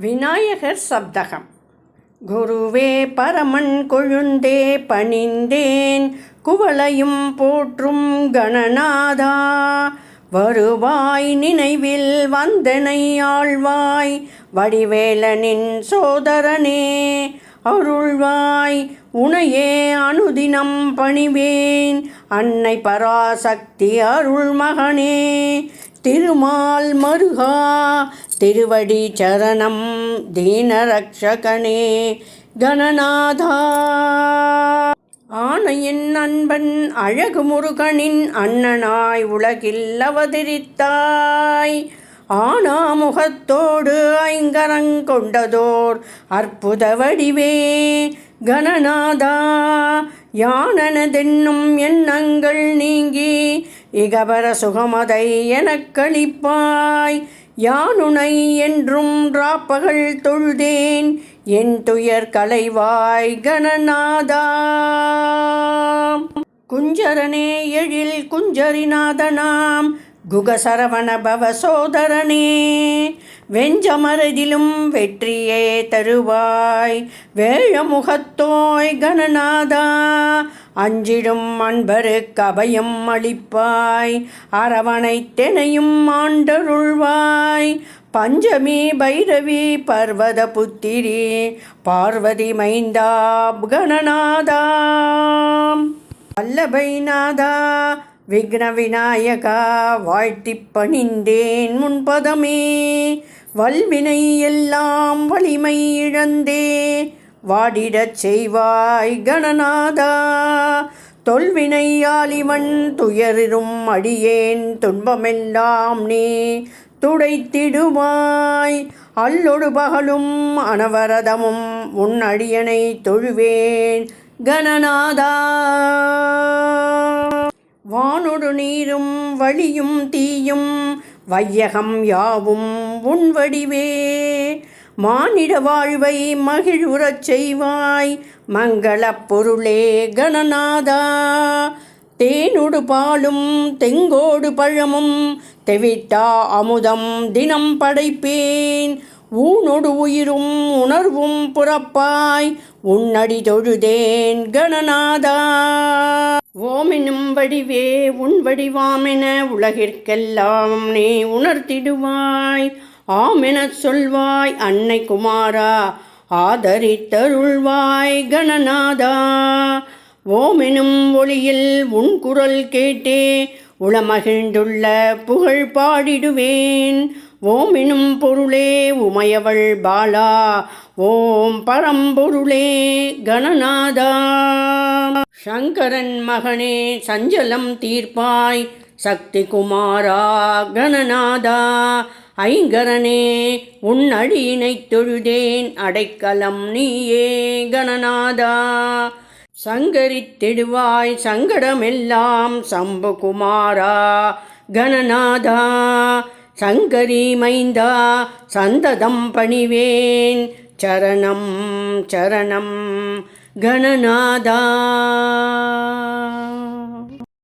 விநாயகர் சப்தகம். குருவே பரமன் கொழுந்தே பணிந்தேன் குவளையும் போற்றும் கணநாதா. வருவாய் நினைவில் வந்தனை ஆழ்வாய் வடிவேலனின் சோதரனே. அருள்வாய் உனையே அனுதினம் பணிவேன் அன்னை பராசக்தி அருள்மகனே. திருமால் மருகா திருவடி சரணம் தீனரக்ஷகனே கணநாதா. ஆனையின் அன்பன் அழகு முருகனின் அண்ணனாய் உலகில் அவதரித்தாய். ஆனாமுகத்தோடு ஐங்கரங்கொண்டதோர் அற்புத வடிவே கணநாதா. யானனதென்னும் எண்ணங்கள் நீங்கி இகபர சுகமதை எனக்களிப்பாய் யானுனை என்றும் ராப்பகல் தொழுதேன் என் துயர் கலைவாய் கணநாதா குஞ்சரனே எழில் குஞ்சரிநாதனாம் குகசரவண பவ சோதரனே வெஞ்சமரதிலும் வெற்றியே தருவாய். வேழமுகத்தோய் கணநாதா அஞ்சிடும் அன்பருக்கு அபயம் அளிப்பாய். அரவணைத்தெனையும் ஆண்டருள்வாய். பஞ்சமி பைரவி பர்வத புத்திரி பார்வதி மைந்தா கணநாதா. வல்லபைநாதா விக்ன விநாயகா வாழ்த்தி பணிந்தேன் முன்பதமே வல்வினை எல்லாம் வலிமை இழந்தே. வாடிடச் செய்வாய் கணநாதா. தொல்வினையாலிவன் துயரிரும் அடியேன் துன்பமெல்லாம் நீ துடைத்திடுவாய். அல்லொடு பகலும் அனவரதமும் உன் அடியனை தொழுவேன் கணநாதா. வானொடு நீரும் வழியும் தீயும் வையகம் யாவும் உன் வடிவே. மானிட வாழ்வை மகிழ்வுறச் செய்வாய் மங்களப் பொருளே கணநாதா. தேனொடு பாலும் தெங்கோடு பழமும் தெவிட்டா அமுதம் தினம் படைப்பேன். ஊனொடு உயிரும் உணர்வும் புறப்பாய் உன்னடி தொழுதேன் கணநாதா. வடிவே உன் வடிவாமென உலகிற்கெல்லாம் நீ உணர்த்திடுவாய். ஆமெனச் சொல்வாய் அன்னை குமாரா ஆதரித்தருள்வாய் கணநாதா. ஓமெனும் ஒளியில் உன் குரல் கேட்டே உளமகிழ்ந்துள்ள புகழ் பாடிடுவேன். ஓமெனும் பொருளே உமையவள் பாலா ஓம் பரம்பொருளே கணநாதா. சங்கரன் மகனே சஞ்சலம் தீர்ப்பாய். சக்தி குமாரா கணநாதா ஐங்கரனே உன் அடியினைத் தொழுதேன். அடைக்கலம் நீயே கணநாதா. சங்கரித்திடுவாய் சங்கடமெல்லாம். சம்புகுமாரா கணநாதா. சங்கரி மைந்தா சந்ததம் பணிவேன். சரணம் சரணம். கணநாதா